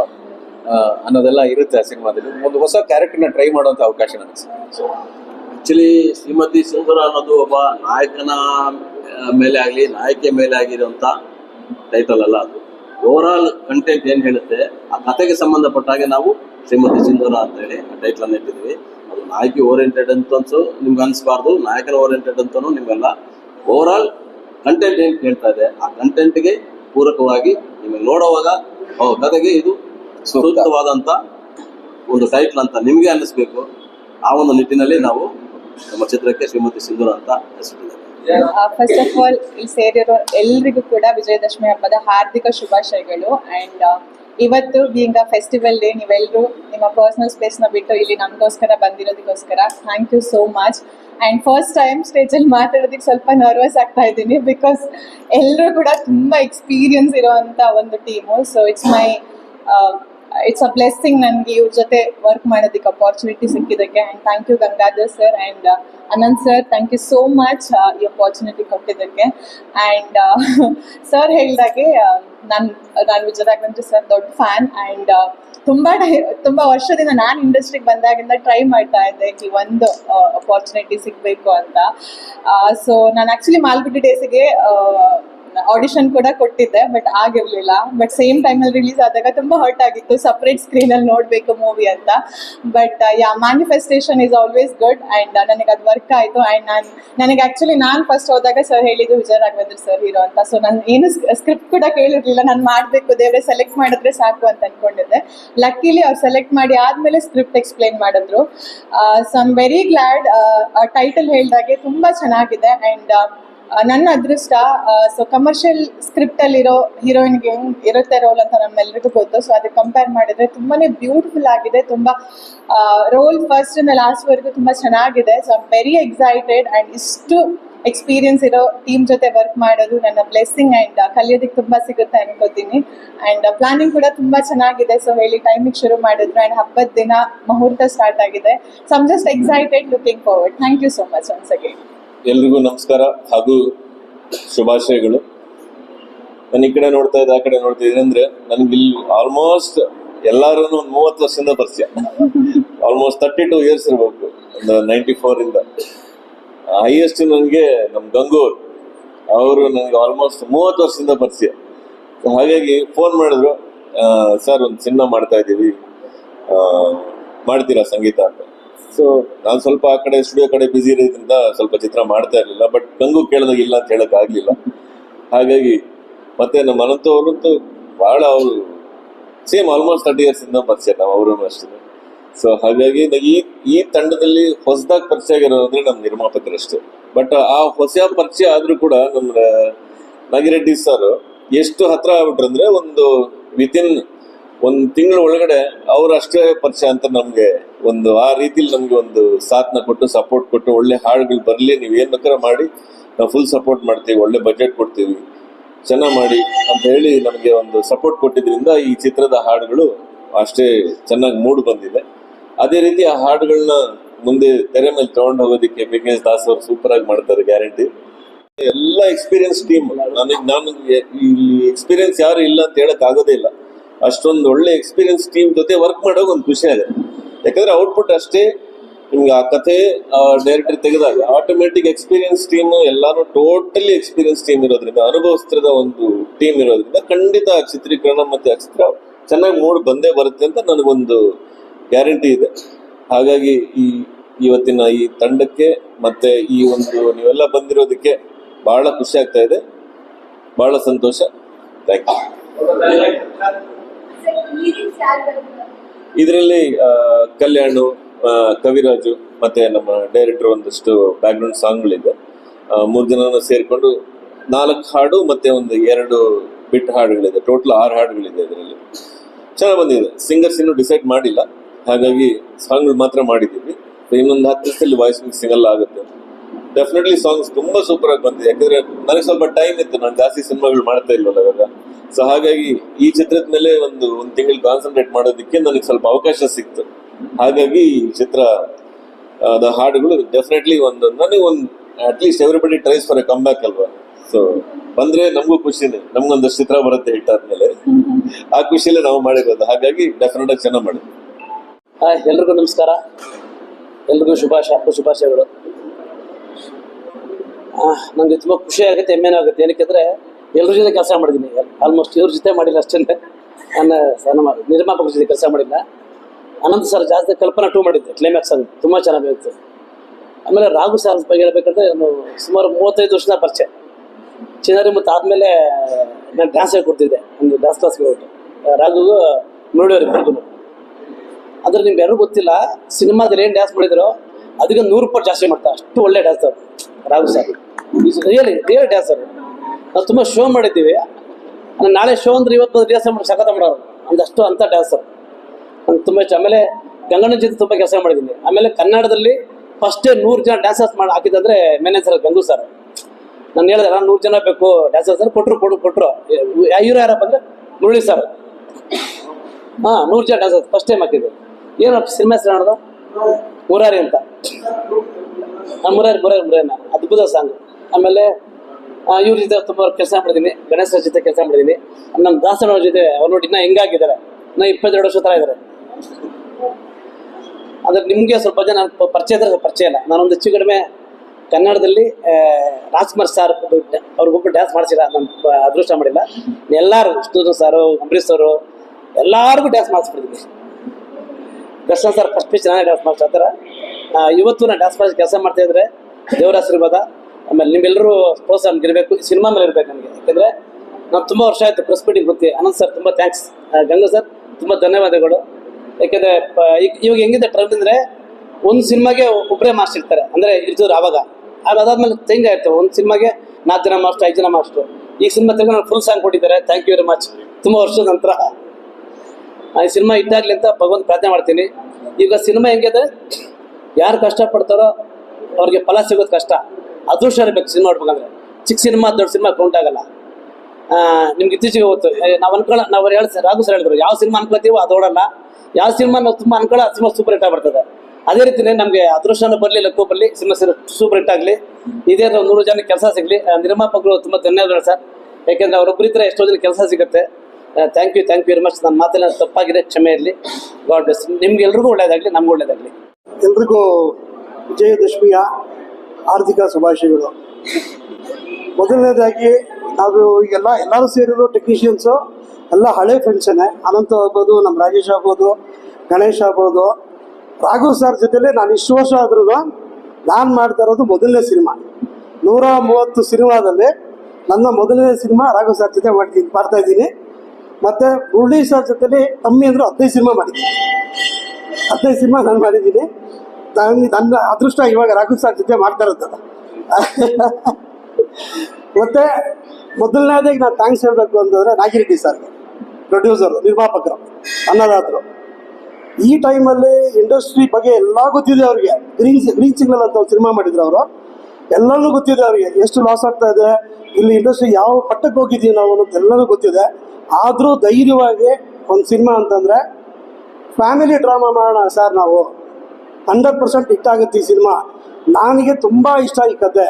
ಅನ್ನೋದೆಲ್ಲ ಇರುತ್ತೆ ಆ ಸಿನಿಮಾದಲ್ಲಿ. ಒಂದು ಹೊಸ ಕ್ಯಾರೆಕ್ಟರ್ನ ಟ್ರೈ ಮಾಡುವಂಥ ಅವಕಾಶ ನನಗೆ ಸೊ ಆ್ಯಕ್ಚುಲಿ ಶ್ರೀಮತಿ ಸುಂದರ ಅನ್ನೋದು ಒಬ್ಬ ನಾಯಕನ ಮೇಲೆ ಆಗಲಿ, ನಾಯಕಿಯ ಮೇಲೆ ಆಗಿರುವಂಥ ಟೈಟಲ್ ಅಲ್ಲ ಅದು. ಓವರ್ ಆಲ್ ಕಂಟೆಂಟ್ ಏನು ಹೇಳುತ್ತೆ? ಆ ಕಥೆಗೆ ಸಂಬಂಧಪಟ್ಟ ಹಾಗೆ ನಾವು ಶ್ರೀಮತಿ ಸಿಂಧೂರ ಅಂತ ಹೇಳಿ ಟೈಟಲ್ ಇಟ್ಟಿದ್ದೀವಿ. ನಾಯಕಿ ಓರಿಯೆಂಟೆಡ್ ಅಂತ ನಿಮ್ಗೆ ಅನ್ಸ್ಬಾರ್ದು. ನಾಯಕನ ಓರಿಯೆಂಟೆಡ್ ಅಂತಲೂ ನಿಮ್ಗೆಲ್ಲ ಓವರ್ ಆಲ್ ಕಂಟೆಂಟ್ ಏನ್ ಕೇಳ್ತಾ ಇದೆ, ಆ ಕಂಟೆಂಟ್ಗೆ ಪೂರಕವಾಗಿ ನಿಮಗೆ ನೋಡುವಾಗ ಓ ಕಥೆಗೆ ಇದು ಸೂಕ್ತವಾದಂತ ಒಂದು ಟೈಟ್ಲ್ ಅಂತ ನಿಮಗೆ ಅನ್ನಿಸ್ಬೇಕು. ಆ ಒಂದು ನಿಟ್ಟಿನಲ್ಲಿ ನಾವು ನಮ್ಮ ಚಿತ್ರಕ್ಕೆ ಶ್ರೀಮತಿ ಸಿಂಧೂರ ಅಂತ ಹೆಸರಿಟ್ಟಿದ್ದೇವೆ ಫಸ್ಟ್ ಆಫ್ ಆಲ್ ಇಲ್ಲಿ ಸೇರಿರೋ ಎಲ್ರಿಗೂ ಕೂಡ ವಿಜಯದಶಮಿ ಹಬ್ಬದ ಹಾರ್ದಿಕ ಶುಭಾಶಯಗಳು. ಅಂಡ್ ಇವತ್ತು ಬೀಂಗ್ ಫೆಸ್ಟಿವಲ್ ಡೇ ನೀವೆಲ್ಲರೂ ನಿಮ್ಮ ಪರ್ಸನಲ್ ಸ್ಪೇಸ್ನ ಬಿಟ್ಟು ಇಲ್ಲಿ ನಮಗೋಸ್ಕರ ಬಂದಿರೋದಕ್ಕೋಸ್ಕರ thank you so much and first time ಸ್ಟೇಜಲ್ಲಿ ಮಾತಾಡೋದಕ್ಕೆ ಸ್ವಲ್ಪ ನರ್ವಸ್ ಆಗ್ತಾ ಇದ್ದೀನಿ ಬಿಕಾಸ್ ಎಲ್ಲರೂ ಕೂಡ ತುಂಬ ಎಕ್ಸ್ಪೀರಿಯನ್ಸ್ ಇರೋವಂಥ ಒಂದು team so it's my it's a blessing ನನಗೆ ಇವ್ರ ಜೊತೆ ವರ್ಕ್ ಮಾಡೋದಕ್ಕೆ opportunity ಸಿಕ್ಕಿದ್ದಕ್ಕೆ. And thank you Gangadhar sir and Anant sir thank you so much ಈ ಅಪಾರ್ಚುನಿಟಿ ಕೊಟ್ಟಿದ್ದಕ್ಕೆ. ಆ್ಯಂಡ್ ಸರ್ ಹೇಳಿದಾಗೆ ನಾನು ನಾನು ವಿಜಯರಾಘವೇಂದ್ರ ಸರ್ ದೊಡ್ಡ ಫ್ಯಾನ್ ಆ್ಯಂಡ್ ತುಂಬ ಟೈ, ತುಂಬ ವರ್ಷದಿಂದ ನಾನು ಇಂಡಸ್ಟ್ರಿಗೆ ಬಂದಾಗಿಂದ ಟ್ರೈ ಮಾಡ್ತಾ ಇದ್ದೆ. ಈ ಒಂದು ಅಪಾರ್ಚುನಿಟಿ ಸಿಗಬೇಕು ಅಂತ. ಸೊ ನಾನು ಆ್ಯಕ್ಚುಲಿ ಮಾಲ್ಗುಡಿ ಡೇಸಿಗೆ ಆಡಿಷನ್ ಕೂಡ ಕೊಟ್ಟಿದ್ದೆ ಬಟ್ ಆಗಿರಲಿಲ್ಲ. ಬಟ್ ಸೇಮ್ ಟೈಮಲ್ಲಿ ರಿಲೀಸ್ ಆದಾಗ ತುಂಬ ಹರ್ಟ್ ಆಗಿತ್ತು. ಸಪ್ರೇಟ್ ಸ್ಕ್ರೀನಲ್ಲಿ ನೋಡಬೇಕು ಮೂವಿ ಅಂತ. But ya manifestation is always good and ನನಗೆ ಅದು ವರ್ಕ್ ಆಯಿತು. ಆ್ಯಂಡ್ ನಾನು ನನಗೆ ಆ್ಯಕ್ಚುಲಿ ನಾನು ಫಸ್ಟ್ ಹೋದಾಗ ಸರ್ ಹೇಳಿದ್ರು ವಿಜಯ ರಾಘವೇಂದ್ರ ಸರ್ ಹೀರೋ ಅಂತ. ಸೊ ನಾನು ಏನು ಸ್ಕ್ರಿಪ್ಟ್ ಕೂಡ ಕೇಳಿರಲಿಲ್ಲ. ನಾನು ಮಾಡಬೇಕು ದೇವರೇ ಸೆಲೆಕ್ಟ್ ಮಾಡಿದ್ರೆ ಸಾಕು ಅಂತ ಅಂದ್ಕೊಂಡಿದ್ದೆ ಲಕ್ಕಿಲಿ ಅವ್ರು ಸೆಲೆಕ್ಟ್ ಮಾಡಿ ಆದಮೇಲೆ ಸ್ಕ್ರಿಪ್ಟ್ ಎಕ್ಸ್ಪ್ಲೈನ್ ಮಾಡಿದ್ರು. So I'm very glad title ಹೇಳಿದಾಗೆ ತುಂಬ ಚೆನ್ನಾಗಿದೆ. ಆ, ನನ್ನ ಅದೃಷ್ಟ ಸೊ ಕಮರ್ಷಿಯಲ್ ಸ್ಕ್ರಿಪ್ಟಲ್ಲಿರೋ ಹೀರೋಯಿನ್ಗೆ ಹೆಂಗ್ ಇರುತ್ತೆ ರೋಲ್ ಅಂತ ನಮ್ಮೆಲ್ರಿಗೂ ಗೊತ್ತು. ಸೊ ಅದಕ್ಕೆ ಕಂಪೇರ್ ಮಾಡಿದ್ರೆ ತುಂಬಾನೇ ಬ್ಯೂಟಿಫುಲ್ ಆಗಿದೆ. ತುಂಬ ರೋಲ್ ಫಸ್ಟಿಂದ ಲಾಸ್ಟ್ವರೆಗೂ ತುಂಬ ಚೆನ್ನಾಗಿದೆ. So I'm very excited and ಇಷ್ಟು ಎಕ್ಸ್ಪೀರಿಯನ್ಸ್ ಇರೋ ಟೀಮ್ ಜೊತೆ ವರ್ಕ್ ಮಾಡೋದು ನನ್ನ ಬ್ಲೆಸ್ಸಿಂಗ್ ಆ್ಯಂಡ್ ಕಲಿಯೋದಕ್ಕೆ ತುಂಬ ಸಿಗುತ್ತೆ ಅನ್ಕೋತೀನಿ. ಆ್ಯಂಡ್ ಪ್ಲಾನಿಂಗ್ ಕೂಡ ತುಂಬಾ ಚೆನ್ನಾಗಿದೆ. ಸೊ ಹೇಳಿ ಟೈಮಿಗೆ ಶುರು ಮಾಡಿದ್ರು ಆ್ಯಂಡ್ ಹಬ್ಬದ ದಿನ ಮುಹೂರ್ತ ಸ್ಟಾರ್ಟ್ ಆಗಿದೆ. So I'm just excited looking forward thank you so much once again ಎಲ್ರಿಗೂ ನಮಸ್ಕಾರ ಹಾಗೂ ಶುಭಾಶಯಗಳು. ನಾನು ಈ ಕಡೆ ನೋಡ್ತಾ ಇದ್ದೆ, ಆ ಕಡೆ ನೋಡ್ತಾ ಇದ್ದೀನಿ ಅಂದ್ರೆ ನನ್ಗೆ ಇಲ್ಲಿ ಆಲ್ಮೋಸ್ಟ್ ಎಲ್ಲಾರು ಒಂದು ಮೂವತ್ತು ವರ್ಷದಿಂದ ಪರಿಚಯ. ಆಲ್ಮೋಸ್ಟ್ ತರ್ಟಿ ಟೂ ಇಯರ್ಸ್ ಇರ್ಬೇಕು ನೈಂಟಿ ಫೋರ್ ಇಂದ. ಹೈಯೆಸ್ಟ್ ನನಗೆ ನಮ್ಮ ಗಂಗೂರ್, ಅವರು ನನಗೆ ಆಲ್ಮೋಸ್ಟ್ ಮೂವತ್ತು ವರ್ಷದಿಂದ ಪರಿಚಯ. ಹಾಗಾಗಿ ಫೋನ್ ಮಾಡಿದ್ರು ಸರ್, ಒಂದು ಸಿನಿಮಾ ಮಾಡ್ತಾ ಇದ್ದೀವಿ. ಮಾಡ್ತೀರಾ ಸಂಗೀತ? ಅಂತ. ಸೊ ನಾನು ಸ್ವಲ್ಪ ಆ ಕಡೆ ಸ್ಟುಡಿಯೋ ಕಡೆ ಬಿಸಿ ಇರೋದ್ರಿಂದ ಸ್ವಲ್ಪ ಚಿತ್ರ ಮಾಡ್ತಾ ಇರಲಿಲ್ಲ ಬಟ್ ಗಂಗು ಕೇಳಿದಾಗ ಇಲ್ಲ ಅಂತ ಹೇಳಕ್ ಆಗ್ಲಿಲ್ಲ. ಹಾಗಾಗಿ ಮತ್ತೆ ನಮ್ಮ ಅನಂತ ಅವರಂತೂ ಬಹಳ ಅವರು ಸೇಮ್ ಆಲ್ಮೋಸ್ಟ್ ತರ್ಟಿ ಇಯರ್ಸ್ ಇಂದ ಪರಿಚಯ ನಾವು ಅವರು ಅಷ್ಟೇ. ಸೊ ಹಾಗಾಗಿ ಈ ಈ ತಂಡದಲ್ಲಿ ಹೊಸದಾಗಿ ಪರಿಚಯ ಆಗಿರೋ ಅಂದ್ರೆ ನಮ್ಮ ನಿರ್ಮಾಪಕರಷ್ಟೇ ಬಟ್ ಆ ಹೊಸ ಪರಿಚಯ ಆದ್ರೂ ಕೂಡ ನಮ್ಮ ನಾಗಿರೆಡ್ಡಿ ಸರ್ ಎಷ್ಟು ಹತ್ರ ಆಗ್ಬಿಟ್ರಂದ್ರೆ ಒಂದು ವಿತಿನ್ ಒಂದ್ ತಿಂಗಳ ಒಳಗಡೆ ಅವರಷ್ಟೇ ಪರಿಚಯ ಅಂತ ನಮಗೆ ಒಂದು ಆ ರೀತಿಲಿ ನಮಗೆ ಒಂದು ಸಾಥ್ನ ಕೊಟ್ಟು ಸಪೋರ್ಟ್ ಕೊಟ್ಟು, ಒಳ್ಳೆ ಹಾಡುಗಳು ಬರಲಿ, ನೀವು ಏನು ಬೇಕಾದ್ರೆ ಮಾಡಿ, ನಾವು ಫುಲ್ ಸಪೋರ್ಟ್ ಮಾಡ್ತೀವಿ, ಒಳ್ಳೆ ಬಜೆಟ್ ಕೊಡ್ತೀವಿ. ಚೆನ್ನಾಗಿ ಮಾಡಿ ಅಂತ ಹೇಳಿ ನಮಗೆ ಒಂದು ಸಪೋರ್ಟ್ ಕೊಟ್ಟಿದ್ರಿಂದ ಈ ಚಿತ್ರದ ಹಾಡುಗಳು ಅಷ್ಟೇ ಚೆನ್ನಾಗಿ ಮೂಡ್ ಬಂದಿದೆ. ಅದೇ ರೀತಿ ಆ ಹಾಡುಗಳನ್ನ ಮುಂದೆ ತೆರೆ ಮೇಲೆ ತಗೊಂಡು ಹೋಗೋದಕ್ಕೆ ಬಿಗ್ನೇಶ್ ದಾಸ್ ಅವರು ಸೂಪರ್ ಆಗಿ ಮಾಡ್ತಾರೆ ಗ್ಯಾರಂಟಿ ಎಲ್ಲ ಎಕ್ಸ್ಪೀರಿಯನ್ಸ್ ಟೀಮ್ ನನಗೆ, ನಾನು ಇಲ್ಲಿ ಎಕ್ಸ್ಪೀರಿಯನ್ಸ್ ಯಾರು ಇಲ್ಲ ಅಂತ ಹೇಳಕ್ ಆಗೋದೇ ಇಲ್ಲ. ಅಷ್ಟೊಂದು ಒಳ್ಳೆ ಎಕ್ಸ್ಪೀರಿಯನ್ಸ್ ಟೀಮ್ ಜೊತೆ ವರ್ಕ್ ಮಾಡೋಕೆ ಒಂದು ಖುಷಿ ಆಗುತ್ತೆ. ಯಾಕಂದ್ರೆ ಔಟ್ಪುಟ್ ಅಷ್ಟೇ, ನಿಮ್ಗೆ ಆ ಕಥೆ ಡೈರೆಕ್ಟರ್ ತೆಗೆದಾಗ ಆಟೋಮೆಟಿಕ್ ಎಕ್ಸ್ಪೀರಿಯನ್ಸ್ ಟೀಮ್ ಎಲ್ಲಾನು ಟೋಟಲಿ ಎಕ್ಸ್ಪೀರಿಯನ್ಸ್ ಟೀಮ್ ಇರೋದ್ರಿಂದ, ಅನುಭವಿಸ್ತಿರದ ಒಂದು ಟೀಮ್ ಇರೋದ್ರಿಂದ ಖಂಡಿತ ಚಿತ್ರೀಕರಣ ಮತ್ತೆ ಚಿತ್ರ ಚೆನ್ನಾಗಿ ಮೂಡ್ ಬಂದೇ ಬರುತ್ತೆ ಅಂತ ನನಗೊಂದು ಗ್ಯಾರಂಟಿ ಇದೆ. ಹಾಗಾಗಿ ಈ ಇವತ್ತಿನ ಈ ತಂಡಕ್ಕೆ ಮತ್ತೆ ಈ ಒಂದು ನೀವೆಲ್ಲ ಬಂದಿರೋದಕ್ಕೆ ಬಹಳ ಖುಷಿ ಆಗ್ತಾ ಇದೆ. ಬಹಳ ಸಂತೋಷ. ಥ್ಯಾಂಕ್ ಯು ಇದರಲ್ಲಿ ಕಲ್ಯಾಣು ಕವಿರಾಜು ಮತ್ತೆ ನಮ್ಮ ಡೈರೆಕ್ಟರ್ ಒಂದಷ್ಟು ಬ್ಯಾಕ್ಗ್ರೌಂಡ್ ಸಾಂಗ್ಗಳಿದೆ ಮೂರು ಜನನ ಸೇರಿಕೊಂಡು ನಾಲ್ಕು ಹಾಡು ಮತ್ತೆ ಒಂದು ಎರಡು ಬಿಟ್ ಹಾಡುಗಳಿದೆ. ಟೋಟಲ್ ಆರು ಹಾಡುಗಳಿದೆ ಇದರಲ್ಲಿ. ಚೆನ್ನಾಗಿ ಬಂದಿದೆ. ಸಿಂಗರ್ಸ್ ಇನ್ನೂ ಡಿಸೈಡ್ ಮಾಡಿಲ್ಲ. ಹಾಗಾಗಿ ಸಾಂಗ್ಗಳು ಮಾತ್ರ ಮಾಡಿದ್ದೀವಿ. ಇನ್ನೊಂದು ಹತ್ತು ದಿವಸದಲ್ಲಿ ವಾಯ್ಸ್ ಎಲ್ಲ ಆಗುತ್ತೆ. ಡೆಫಿನೆಟ್ಲಿ ಸಾಂಗ್ಸ್ ತುಂಬಾ ಸೂಪರ್ ಆಗಿ ಬಂದಿದೆ. ಯಾಕಂದ್ರೆ, ನನಗೆ ಸ್ವಲ್ಪ ಟೈಮ್ ಇತ್ತು. ನಾನು ಜಾಸ್ತಿ ಸಿನಿಮಾಗಳು ಮಾಡ್ತಾ ಇಲ್ವಲ್ಲ ಇವಾಗ. ಸೊ ಹಾಗಾಗಿ ಈ ಚಿತ್ರದ ಮೇಲೆ ಒಂದು ಒಂದು ತಿಂಗಳು ಕಾನ್ಸಂಟ್ರೇಟ್ ಮಾಡೋದಕ್ಕೆ ನನಗೆ ಸ್ವಲ್ಪ ಅವಕಾಶ ಸಿಕ್ತು. ಹಾಗಾಗಿ ಈ ಚಿತ್ರ ದ ಹಾಡುಗಳು ಡೆಫಿನೆಟ್ಲಿ ಒಂದು, ನನಗೆ ಒಂದು at least everybody tries for a come back ಅಲ್ವಾ? ಸೊ ಬಂದ್ರೆ ನಮಗೂ ಖುಷಿನೇ. ನಮ್ಗೊಂದು ಚಿತ್ರ ಬರುತ್ತೆ ಹಿಟ್ ಆದ್ಮೇಲೆ ಆ ಖುಷಿಯಲ್ಲೇ ನಾವು ಮಾಡಿರೋದು. ಹಾಗಾಗಿ ಡೆಫಿನೆಟ್ ಆಗಿ ಚೆನ್ನಾಗಿ ಮಾಡಿದ್ವಿ. ಎಲ್ರಿಗೂ ನಮಸ್ಕಾರ. ಎಲ್ರಿಗೂ ಹಬ್ಬ ಶುಭಾಶಯಗಳು. ನನಗೆ ತುಂಬ ಖುಷಿ ಆಗುತ್ತೆ, ಹೆಮ್ಮೆನೂ ಆಗುತ್ತೆ. ಏನಕ್ಕೆಂದರೆ ಎಲ್ಲರ ಜೊತೆ ಕೆಲಸ ಮಾಡಿದ್ದೀನಿ ಆಲ್ಮೋಸ್ಟ್ ಇವ್ರ ಜೊತೆ ಮಾಡಿಲ್ಲ ಅಷ್ಟೇ. ನನ್ನ ನಮ್ಮ ನಿರ್ಮಾಪಕರ ಜೊತೆ ಕೆಲಸ ಮಾಡಿಲ್ಲ. ಅನಂತ್ ಸರ್ ಜಾಸ್ತಿ ಕಲ್ಪನಾ ಟೂ ಮಾಡಿದ್ದೆ ಕ್ಲೈಮ್ಯಾಕ್ಸ್ ಅಂತ ತುಂಬ ಚೆನ್ನಾಗಿ ಬಂದಿತ್ತು ಆಮೇಲೆ ರಾಘು ಸರ್ ಬಗ್ಗೆ ಹೇಳ್ಬೇಕಂದ್ರೆ ನಾನು ಸುಮಾರು ಮೂವತ್ತೈದು ವರ್ಷದ ಪರಿಚಯ. ಚಿನ್ನರಿ ಮತ್ತು ಆದಮೇಲೆ ನಾನು ಡ್ಯಾನ್ಸ್ ಹೇಳ್ಕೊಡ್ತಿದ್ದೆ ಒಂದು ಡ್ಯಾನ್ಸ್ ಕ್ಲಾಸ್ಗೆ ಹೋಗಿ ರಾಘುಗೂ ಇಬ್ಬರಿಗೂ ಅಂದ್ರೆ ನಿಮ್ಗೆ ಯಾರು ಗೊತ್ತಿಲ್ಲ, ಸಿನಿಮಾದಲ್ಲಿ ಏನು ಡ್ಯಾನ್ಸ್ ಮಾಡಿದ್ರು ಅದಕ್ಕೆ ನೂರು ರೂಪಾಯಿ ಜಾಸ್ತಿ ಮಾಡ್ತಾರೆ. ಅಷ್ಟು ಒಳ್ಳೆ dancer Raghu sir really real dancer ನಾವು ತುಂಬ ಶೋ ಮಾಡಿದ್ದೀವಿ. ನಾಳೆ ಶೋ ಅಂದ್ರೆ ಇವತ್ತು ಡ್ಯಾನ್ಸ್ ಮಾಡಿ ಸಖತ್ ಮಾಡೋರು. ಒಂದಷ್ಟು ಅಂಥ ಡ್ಯಾನ್ಸರ್ ನಂಗೆ ತುಂಬ ಇಷ್ಟ. ಆಮೇಲೆ ಗಂಗಣ್ಣ ಜೊತೆ ತುಂಬ ಕೆಲಸ ಮಾಡಿದ್ದೀನಿ. ಆಮೇಲೆ ಕನ್ನಡದಲ್ಲಿ ಫಸ್ಟೇ ನೂರು ಜನ ಡ್ಯಾನ್ಸರ್ಸ್ ಮಾಡಿ ಹಾಕಿದಂದ್ರೆ ಮ್ಯಾನೇಜರ್ ಗಂಗು ಸರ್ ನಾನು ಹೇಳಿದೆ ನಾನು ನೂರು ಜನ ಬೇಕು ಡ್ಯಾನ್ಸರ್ ಸರ್ ಕೊಟ್ಟರು ಕೊಡು ಕೊಟ್ಟರು ಹೀರೋ ಯಾರಪ್ಪ ಅಂದರೆ ಮುರಳಿ ಸರ್ ಹಾಂ, ನೂರು ಜನ ಡ್ಯಾನ್ಸರ್ಸ್ ಫಸ್ಟ್ ಟೈಮ್ ಹಾಕಿದ್ದು. ಏನಪ್ಪ ಸಿನಿಮಾ ಹೆಸರು ನೋಡೋದು ಮುರಾರಿ ಅಂತ. ಮುರಾರಿ ಮುರಾರಿ, ಮುರಾರಿನ. ಅದ್ಭುತ ಸಾಂಗ್ ಆಮೇಲೆ ಇವ್ರ ಜೊತೆ ತುಂಬ ಕೆಲಸ ಮಾಡಿದ್ದೀನಿ ಗಣೇಶ ಅವ್ರ ಜೊತೆ ಕೆಲಸ ಮಾಡಿದ್ದೀನಿ ನಮ್ಮ ದಾಸಣ್ಣ ಅವ್ರ ಜೊತೆ ಅವ್ರು ನೋಡಿ ಇನ್ನೂ ಹೆಂಗಾಗಿದ್ದಾರೆ. ಇನ್ನೂ ಇಪ್ಪತ್ತೆರಡು ವರ್ಷ ಥರ ಇದ್ದಾರೆ. ಆದರೆ ನಿಮಗೆ ಸ್ವಲ್ಪ ಜನ ಪರಿಚಯ ಇದ್ರೆ ಪರಿಚಯ ಇಲ್ಲ. ನಾನೊಂದು ಹೆಚ್ಚು ಕಡಿಮೆ ಕನ್ನಡದಲ್ಲಿ ರಾಜ್ಕುಮಾರ್ ಸರ್ ಅವ್ರಿಗೊಬ್ಬರು ಡ್ಯಾನ್ಸ್ ಮಾಡಿಸಿಲ್ಲ. ನಾನು ಅದೃಷ್ಟ ಮಾಡಿಲ್ಲ. ಎಲ್ಲರೂ ವಿಷ್ಣು ಸಾರು ಅಂಬರೀಶ್ ಅವರು ಎಲ್ಲರಿಗೂ ಡ್ಯಾನ್ಸ್ ಮಾಡಿಸ್ಬಿಟ್ಟಿದ್ದೀನಿ ದರ್ಶನ್ ಸರ್ ಫಸ್ಟ್ ಚೆನ್ನಾಗಿ ಡ್ಯಾನ್ಸ್ ಮಾಡ್ತಾರೆ ಇವತ್ತು ನಾನು ಡ್ಯಾನ್ಸ್ ಮಾಡಿ ಕೆಲಸ ಮಾಡ್ತಾ ಇದ್ರೆ ದೇವರ ಆಶೀರ್ವಾದ. ಆಮೇಲೆ ನಿಮ್ಮೆಲ್ಲರೂ ಪ್ರೋತ್ಸಾಹ ಇರಬೇಕು ಸಿನಿಮಾ ಮೇಲೆ ಇರಬೇಕು ನನಗೆ ಯಾಕಂದರೆ ನಾನು ತುಂಬ ವರ್ಷ ಆಯಿತು ಪ್ರೆಸ್ ಮೀಟಿಂಗ್ ಬರ್ತೀವಿ ಅನಂತ್ ಸರ್ ತುಂಬ ಥ್ಯಾಂಕ್ಸ್ ಗಂಗಾ ಸರ್ ತುಂಬ ಧನ್ಯವಾದಗಳು. ಯಾಕೆಂದರೆ ಇವಾಗ ಹೆಂಗಿದೆ ಟ್ರೆಂಡ್ ಅಂದರೆ ಒಂದು ಸಿನಿಮಾಗೆ ಒಬ್ಬರೇ ಮಾಸ್ಟರ್ ಇರ್ತಾರೆ. ಅಂದರೆ ಇರ್ತಿದ್ರು ಆವಾಗ ಆಗ ಅದಾದ್ಮೇಲೆ ಚೇಂಜ್ ಆಯಿತು ಒಂದು ಸಿನಿಮಾಗೆ ನಾಲ್ಕು ಜನ ಮಾಸ್ಟರ್ ಐದು ಜನ ಮಾಸ್ಟ್ರು ಈ ಸಿನಿಮಾ ತೆಗೆದು ನಾನು ಫುಲ್ ಸಾಂಗ್ ಕೊಟ್ಟಿದ್ದಾರೆ. ಥ್ಯಾಂಕ್ ಯು ವೆರಿ ಮಚ್ ತುಂಬ ವರ್ಷದ ನಂತರ. ಈ ಸಿನಿಮಾ ಇಟ್ಟಾಗ್ಲಿ ಅಂತ ಭಗವಂತ ಪ್ರಾರ್ಥನೆ ಮಾಡ್ತೀನಿ. ಈಗ ಸಿನಿಮಾ ಹೆಂಗಿದೆ ಯಾರು ಕಷ್ಟಪಡ್ತಾರೋ ಅವ್ರಿಗೆ ಫಲ ಸಿಗೋದು ಕಷ್ಟ. ಅದೃಷ್ಟ ಇರಬೇಕು ಸಿನಿಮಾ ನೋಡ್ಬೇಕಂದ್ರೆ. ಚಿಕ್ಕ ಸಿನಿಮಾ, ದೊಡ್ಡ ಸಿನಿಮಾ ಕೌಂಟ್ ಆಗಲ್ಲ. ನಿಮ್ಗೆ ಇತ್ತೀಚೆಗೆ ಗೊತ್ತು ನಾವು ಅನ್ಕೊಳ್ಳ ನಾವು ಹೇಳಿ ರಾಘು ಸರ್ ಹೇಳಿದ್ರು, ಯಾವ ಸಿನಿಮಾ ಅನ್ಕೊಳ್ತೀವೋ ಅದು ಓಡಲ್ಲ ಯಾವ ಸಿನಿಮಾ ನಾವು ತುಂಬ ಅನ್ಕೊಳ್ಳೋ ಆ ಸಿನಿಮಾ ಸೂಪರ್ ಹಿಟ್ ಬರ್ತದೆ ಅದೇ ರೀತಿನೇ ನಮಗೆ ಅದೃಷ್ಟನೂ ಬರಲಿ, ಲಕ್ಕು ಬರಲಿ, ಸಿನಿಮಾ ಸೂಪರ್ ಹಿಟ್ ಆಗಲಿ. ಇದೇ ನಾವು ನೂರು ಜನ ಕೆಲಸ ಸಿಗಲಿ. ನಿರ್ಮಾಪಕರು ತುಂಬ ಧನ್ಯವಾದಗಳು ಸರ್ ಯಾಕೆಂದ್ರೆ ಅವರೊಬ್ಬರು ಇದ್ರೆ ಎಷ್ಟೋ ಜನ ಕೆಲಸ ಸಿಗುತ್ತೆ. Thank you thank you very much ನನ್ನ ಮಾತೆಲ್ಲ ತಪ್ಪಾಗಿದೆ, ಕ್ಷಮೆ ಇರಲಿ. ಗಾಡ್ ಬ್ಲೆಸ್ ನಿಮ್ಗೆ ಎಲ್ರಿಗೂ ಒಳ್ಳೇದಾಗಲಿ, ನಮ್ಗೆ ಒಳ್ಳೇದಾಗಲಿ. ಎಲ್ರಿಗೂ ವಿಜಯದಶಮಿಯ ಆರ್ಥಿಕ ಶುಭಾಶಯಗಳು. ಮೊದಲನೇದಾಗಿ ನಾವು ಈಗೆಲ್ಲ ಎಲ್ಲರೂ ಸೇರಿರೋ ಟೆಕ್ನಿಷಿಯನ್ಸು ಎಲ್ಲ ಹಳೆ ಫ್ರೆಂಡ್ಸೇನೆ ಅನಂತ ಆಗ್ಬೋದು ನಮ್ಮ ರಾಜೇಶ್ ಆಗ್ಬೋದು, ಗಣೇಶ್ ಆಗ್ಬೋದು, ರಾಘು ಸರ್ ಜೊತೆಲಿ ನಾನು ಇಷ್ಟು ವರ್ಷ ಆದ್ರೂ ನಾನು ಮಾಡ್ತಾ ಇರೋದು ಮೊದಲನೇ ಸಿನಿಮಾ. ನೂರ ಮೂವತ್ತು ಸಿನಿಮಾದಲ್ಲಿ ನನ್ನ ಮೊದಲನೇ ಸಿನಿಮಾ ರಾಘು ಸರ್ ಜೊತೆ ಮಾಡ್ತೀನಿ ಮಾಡ್ತಾ ಇದ್ದೀನಿ. ಮತ್ತು ಮುರಳಿ ಸರ್ ಜೊತೆಲಿ ಕಮ್ಮಿ ಅಂದರೂ ಹದಿನೈದು ಸಿನಿಮಾ ಮಾಡಿದ್ದೀನಿ. ಹದಿನೈದು ಸಿನಿಮಾ ನಾನು ಮಾಡಿದ್ದೀನಿ. ನಾನು ನನ್ನ ಅದೃಷ್ಟ ಇವಾಗ ರಾಘು ಸರ್ ಜೊತೆ ಮಾಡ್ತಾ ಇರೋದು. ಮತ್ತೆ ಮೊದಲನೇದಾಗಿ ನಾನು ಥ್ಯಾಂಕ್ಸ್ ಹೇಳಬೇಕು ಅಂತಂದರೆ ನಾಗಿರೆಡ್ಡಿ ಸರ್ ಪ್ರೊಡ್ಯೂಸರು ನಿರ್ಮಾಪಕರು, ಅನ್ನದಾತರು. ಈ ಟೈಮಲ್ಲಿ ಇಂಡಸ್ಟ್ರಿ ಬಗ್ಗೆ ಎಲ್ಲ ಗೊತ್ತಿದೆ ಅವ್ರಿಗೆ. ಗ್ರೀನ್ ಗ್ರೀನ್ ಸಿಗ್ನಲ್ ಅಂತ ಸಿನಿಮಾ ಮಾಡಿದ್ರು ಅವರು. ಎಲ್ಲನೂ ಗೊತ್ತಿದೆ ಅವ್ರಿಗೆ. ಎಷ್ಟು ಲಾಸ್ ಆಗ್ತಾ ಇದೆ, ಇಲ್ಲಿ ಇಂಡಸ್ಟ್ರಿ ಯಾವ ಪಟ್ಟಕ್ಕೆ ಹೋಗಿದ್ದೀವಿ ನಾವು ಅನ್ನೋದು ಎಲ್ಲನೂ ಗೊತ್ತಿದೆ. ಆದರೂ ಧೈರ್ಯವಾಗಿ ಒಂದು ಸಿನಿಮಾ ಅಂತಂದರೆ ಫ್ಯಾಮಿಲಿ ಡ್ರಾಮಾ ಮಾಡೋಣ ಸರ್ ನಾವು. ಹಂಡ್ರೆಡ್ ಪರ್ಸೆಂಟ್ ಹಿಟ್ ಆಗುತ್ತೆ ಈ ಸಿನಿಮಾ. ನನಗೆ ತುಂಬ ಇಷ್ಟ ಈ ಕತೆ.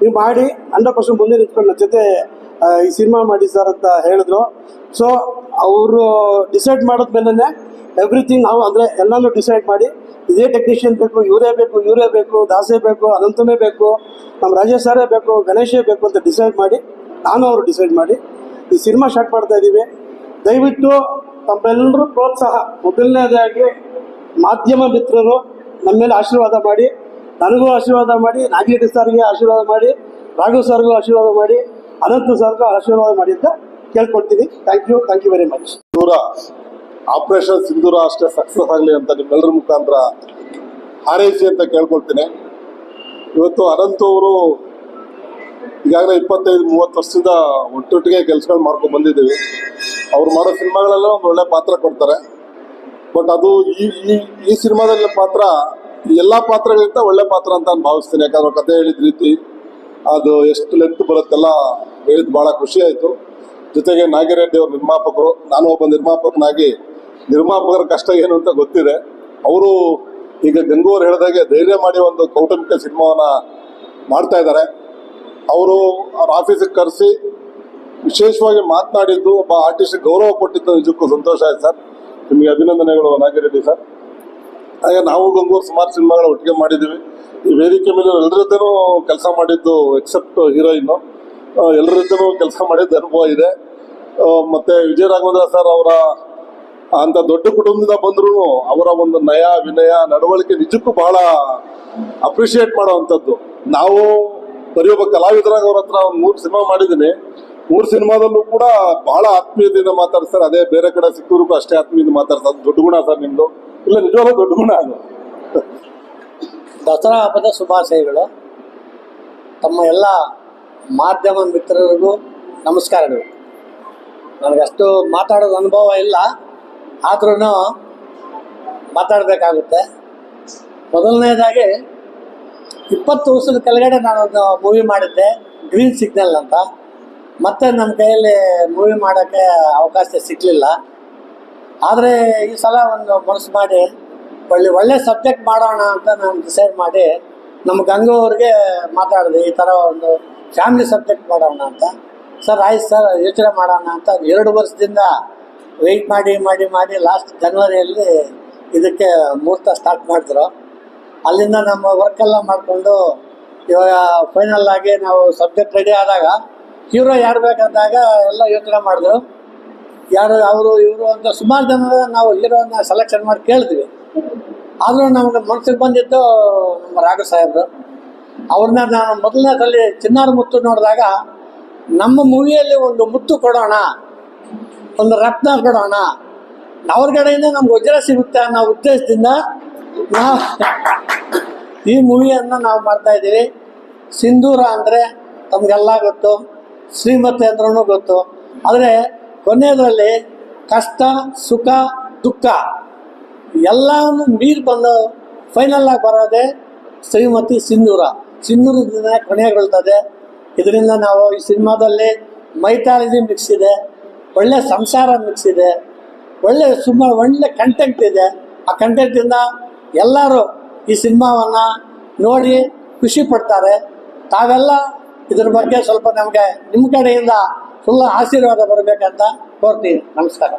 ನೀವು ಮಾಡಿ, ಹಂಡ್ರೆಡ್ ಪರ್ಸೆಂಟ್ ಮುಂದೆ ನಿಂತ್ಕೊಂಡು ನನ್ನ ಜೊತೆ ಈ ಸಿನಿಮಾ ಮಾಡಿ ಸರ್ ಅಂತ ಹೇಳಿದ್ರು. ಸೊ ಅವರು ಡಿಸೈಡ್ ಮಾಡಿದ್ಮೇಲೆ ಎವ್ರಿಥಿಂಗ್ ನಾವು ಅಂದರೆ ಎಲ್ಲನೂ ಡಿಸೈಡ್ ಮಾಡಿ, ಇದೇ ಟೆಕ್ನಿಷಿಯನ್ ಬೇಕು, ಇವರೇ ಬೇಕು ಇವರೇ ಬೇಕು, ದಾಸೇ ಬೇಕು, ಅನಂತನೇ ಬೇಕು, ನಮ್ಮ ರಾಜೇಶ್ ಸರೇ ಬೇಕು, ಗಣೇಶೇ ಬೇಕು ಅಂತ ಡಿಸೈಡ್ ಮಾಡಿ, ನಾನು ಅವರು ಡಿಸೈಡ್ ಮಾಡಿ, ಈ ಸಿನಿಮಾ ಸ್ಟಾರ್ಟ್ ಮಾಡ್ತಾ ಇದ್ದೀವಿ. ದಯವಿಟ್ಟು ತಮ್ಮೆಲ್ಲರೂ ಪ್ರೋತ್ಸಾಹ. ಮೊದಲನೇದಾಗಿ ಮಾಧ್ಯಮ ಮಿತ್ರರು ನಮ್ಮ ಮೇಲೆ ಆಶೀರ್ವಾದ ಮಾಡಿ, ನನಗೂ ಆಶೀರ್ವಾದ ಮಾಡಿ ನಾಗೇಟಿ ಸರ್ಗೆ ಆಶೀರ್ವಾದ ಮಾಡಿ, ರಾಘು ಸರ್ಗೂ ಆಶೀರ್ವಾದ ಮಾಡಿ, ಅನಂತ ಸರ್ಗೂ ಆಶೀರ್ವಾದ ಮಾಡಿ ಅಂತ ಕೇಳ್ಕೊಡ್ತೀನಿ. Thank you thank you very much Sindhura operation Sindhura ಅಷ್ಟೇ ಸಕ್ಸಸ್ ಆಗಲಿ ಅಂತ ನಿಮ್ಮೆಲ್ಲರ ಮುಖಾಂತರ ಹಾರೈಸಿ ಅಂತ ಕೇಳ್ಕೊಳ್ತೀನಿ. ಇವತ್ತು ಅನಂತ ಅವರು ಈಗಾಗಲೇ ಇಪ್ಪತ್ತೈದು, ಮೂವತ್ತು ವರ್ಷದಿಂದ ಒಟ್ಟೊಟ್ಟಿಗೆ ಕೆಲಸಗಳು ಮಾಡ್ಕೊಂಡು ಬಂದಿದ್ದೀವಿ. ಅವ್ರು ಮಾಡೋ ಸಿನಿಮಾಗಳೆಲ್ಲ ಒಂದು ಒಳ್ಳೆ ಪಾತ್ರ ಕೊಡ್ತಾರೆ. ಬಟ್ ಅದು ಈ ಈ ಈ ಸಿನಿಮಾದಲ್ಲಿ ಪಾತ್ರ ಎಲ್ಲ ಪಾತ್ರಗಳಿಂದ ಒಳ್ಳೆ ಪಾತ್ರ ಅಂತ ನಾನು ಭಾವಿಸ್ತೀನಿ. ಯಾಕಂದ್ರೆ ಕತೆ ಹೇಳಿದ ರೀತಿ ಅದು ಎಷ್ಟು ಲೆಂತ್ ಬರುತ್ತೆಲ್ಲ ಹೇಳಿದ್ ಭಾಳ ಖುಷಿ ಆಯ್ತು. ಜೊತೆಗೆ ನಾಗಿರೆಡ್ಡಿ ಅವರು ನಿರ್ಮಾಪಕರು, ನಾನು ಒಬ್ಬ ನಿರ್ಮಾಪಕನಾಗಿ, ನಿರ್ಮಾಪಕರ ಕಷ್ಟ ಏನು ಅಂತ ಗೊತ್ತಿದೆ. ಅವರು ಈಗ ಗಂಗೂರ್ ಹೇಳಿದಾಗೆ ಧೈರ್ಯ ಮಾಡಿ ಒಂದು ಕೌಟುಂಬಿಕ ಸಿನಿಮಾವನ್ನ ಮಾಡ್ತಾ ಇದ್ದಾರೆ. ಅವರು ಅವ್ರ ಆಫೀಸಿಗೆ ಕರೆಸಿ ವಿಶೇಷವಾಗಿ ಮಾತನಾಡಿದ್ದು ಒಬ್ಬ ಆರ್ಟಿಸ್ಟ್ ಗೌರವ ಕೊಟ್ಟಿದ್ದು ನಿಜಕ್ಕೂ ಸಂತೋಷ ಆಯ್ತು ಸರ್. ನಿಮಗೆ ಅಭಿನಂದನೆಗಳು ನಾಗಿರೆಡ್ಡಿ ಸರ್. ಹಾಗೆ ನಾವು ಗಂಗೂರ್ ಸುಮಾರು ಸಿನಿಮಾಗಳು ಒಟ್ಟಿಗೆ ಮಾಡಿದ್ದೀವಿ. ಈ ವೇದಿಕೆ ಮೇಲೆ ಎಲ್ಲರ ಜೊತೆನೂ ಕೆಲಸ ಮಾಡಿದ್ದು ಎಕ್ಸೆಪ್ಟ್ ಹೀರೋಯಿನ್ನು ಎಲ್ಲರ ಜೊತೆನೂ ಕೆಲಸ ಮಾಡಿದ್ದು ಅನುಭವ ಇದೆ. ಮತ್ತು ವಿಜಯ ರಾಘವೇಂದ್ರ ಸರ್ ಅವರ ಅಂತ ದೊಡ್ಡ ಕುಟುಂಬದಿಂದ ಬಂದ್ರು ಅವರ ಒಂದು ನಯ, ವಿನಯ, ನಡವಳಿಕೆ ನಿಜಕ್ಕೂ ಬಹಳ ಅಪ್ರಿಷಿಯೇಟ್ ಮಾಡುವಂಥದ್ದು. ನಾವು ಬರೀ ಒಬ್ಬ ಕಲಾವಿದರಾಗ ಅವ್ರ ಹತ್ರ ಒಂದು ಮೂರು ಸಿನಿಮಾ ಮಾಡಿದ್ದೀನಿ. ಮೂರು ಸಿನಿಮಾದಲ್ಲೂ ಕೂಡ ಬಹಳ ಆತ್ಮೀಯತೆಯಿಂದ ಮಾತಾಡ್ತಾರೆ ಅದೇ ಬೇರೆ ಕಡೆ ಸಿಕ್ಕಿದ್ರು ಅಷ್ಟೇ ಆತ್ಮೀಯದಿಂದ ಮಾತಾಡ್ತಾರೆ. ದೊಡ್ಡ ಗುಣ ಸರ್ ನಿಮ್ದು. ಇಲ್ಲ, ನಿಜವಾಗ್ಲೂ ದೊಡ್ಡ ಗುಣ ಅದು. ದಸರಾ ಹಬ್ಬದ ಶುಭಾಶಯಗಳು. ತಮ್ಮ ಎಲ್ಲ ಮಾಧ್ಯಮ ಮಿತ್ರರಿಗೂ ನಮಸ್ಕಾರಗಳು. ನನಗಷ್ಟು ಮಾತಾಡೋದು ಅನುಭವ ಇಲ್ಲ. ಆದ್ರೂ ಮಾತಾಡಬೇಕಾಗುತ್ತೆ. ಮೊದಲನೇದಾಗಿ, ಇಪ್ಪತ್ತು ವರ್ಷದ ಕೆಳಗಡೆ ನಾನೊಂದು ಮೂವಿ ಮಾಡಿದ್ದೆ ಗ್ರೀನ್ ಸಿಗ್ನಲ್ ಅಂತ. ಮತ್ತೆ ನಮ್ಮ ಕೈಯಲ್ಲಿ ಮೂವಿ ಮಾಡೋಕ್ಕೆ ಅವಕಾಶ ಸಿಗಲಿಲ್ಲ. ಆದರೆ ಈ ಸಲ ಒಂದು ಮನಸ್ಸು ಮಾಡಿ, ಒಳ್ಳೆ ಒಳ್ಳೆ ಸಬ್ಜೆಕ್ಟ್ ಮಾಡೋಣ ಅಂತ ನಾನು ಡಿಸೈಡ್ ಮಾಡಿ, ನಮ್ಮ ಗಂಗವ್ರಿಗೆ ಮಾತಾಡಿದೆ, ಈ ಥರ ಒಂದು ಫ್ಯಾಮಿಲಿ ಸಬ್ಜೆಕ್ಟ್ ಮಾಡೋಣ ಅಂತ. ಸರ್, ಆಯ್ತು ಸರ್, ಯೋಚನೆ ಮಾಡೋಣ ಅಂತ ಎರಡು ವರ್ಷದಿಂದ ವೆಯ್ಟ್ ಮಾಡಿ ಮಾಡಿ ಮಾಡಿ ಲಾಸ್ಟ್ ಜನವರಿಯಲ್ಲಿ ಇದಕ್ಕೆ ಮುಹೂರ್ತ ಸ್ಟಾರ್ಟ್ ಮಾಡಿದ್ರು. ಅಲ್ಲಿಂದ ನಮ್ಮ ವರ್ಕೆಲ್ಲ ಮಾಡಿಕೊಂಡು, ಇವಾಗ ಫೈನಲ್ ಆಗಿ ನಾವು ಸಬ್ಜೆಕ್ಟ್ ರೆಡಿ ಆದಾಗ ಹೀರೋ ಯಾರು ಬೇಕಂದಾಗ ಎಲ್ಲ ಯೋಚನೆ ಮಾಡಿದ್ರು. ಯಾರು ಅವರು ಇವರು ಅಂತ ಸುಮಾರು ಜನ ನಾವು ಹೀರೋನ ಸೆಲೆಕ್ಷನ್ ಮಾಡಿ ಕೇಳಿದ್ವಿ. ಆದರೂ ನಮ್ಗೆ ಮನಸ್ಸಿಗೆ ಬಂದಿದ್ದು ನಮ್ಮ ರಾಘ ಸಾಹೇಬರು. ಅವ್ರನ್ನ ನಾನು ಮೊದಲನೇ ಸಲ ಚಿನ್ನಾರ ಮುತ್ತು ನೋಡಿದಾಗ ನಮ್ಮ ಮೂವಿಯಲ್ಲಿ ಒಂದು ಮುತ್ತು ಕೊಡೋಣ, ಒಂದು ರತ್ನ ಕೊಡೋಣ, ಅವ್ರ ಕಡೆಯಿಂದ ನಮ್ಗೆ ವಜ್ರ ಸಿಗುತ್ತೆ ಅನ್ನೋ ಉದ್ದೇಶದಿಂದ ನಾವು ಈ ಮೂವಿಯನ್ನು ನಾವು ಮಾಡ್ತಾ ಇದ್ದೀವಿ. ಸಿಂಧೂರ ಅಂದರೆ ತಮಗೆಲ್ಲ ಗೊತ್ತು. ಶ್ರೀಮತಿ ಅಂದ್ರೂ ಗೊತ್ತು. ಆದರೆ ಕೊನೆಯದರಲ್ಲಿ ಕಷ್ಟ, ಸುಖ, ದುಃಖ ಎಲ್ಲವನ್ನು ಮೀರಿ ಬಂದು ಫೈನಲ್ ಆಗಿ ಬರೋದೇ ಶ್ರೀಮತಿ ಸಿಂಧೂರ. ದಿನ ಕೊನೆಗೊಳ್ತದೆ. ಇದರಿಂದ ನಾವು ಈ ಸಿನಿಮಾದಲ್ಲಿ ಮೈಥಾಲಜಿ ಮಿಕ್ಸ್ ಇದೆ, ಒಳ್ಳೆ ಸಂಸಾರ ಮಿಕ್ಸ್ ಇದೆ, ಒಳ್ಳೆ ಸುಮಾರು ಒಳ್ಳೆ ಕಂಟೆಂಟ್ ಇದೆ. ಆ ಕಂಟೆಂಟಿಂದ ಎಲ್ಲರೂ ಈ ಸಿನಿಮಾವನ್ನು ನೋಡಿ ಖುಷಿ ಪಡ್ತಾರೆ. ತಾವೆಲ್ಲ ಇದ್ರ ಬಗ್ಗೆ ಸ್ವಲ್ಪ ನಮಗೆ ನಿಮ್ಮ ಕಡೆಯಿಂದ ಫುಲ್ ಆಶೀರ್ವಾದ ಬರಬೇಕಂತ ಕೋರ್ತೀನಿ. ನಮಸ್ಕಾರ.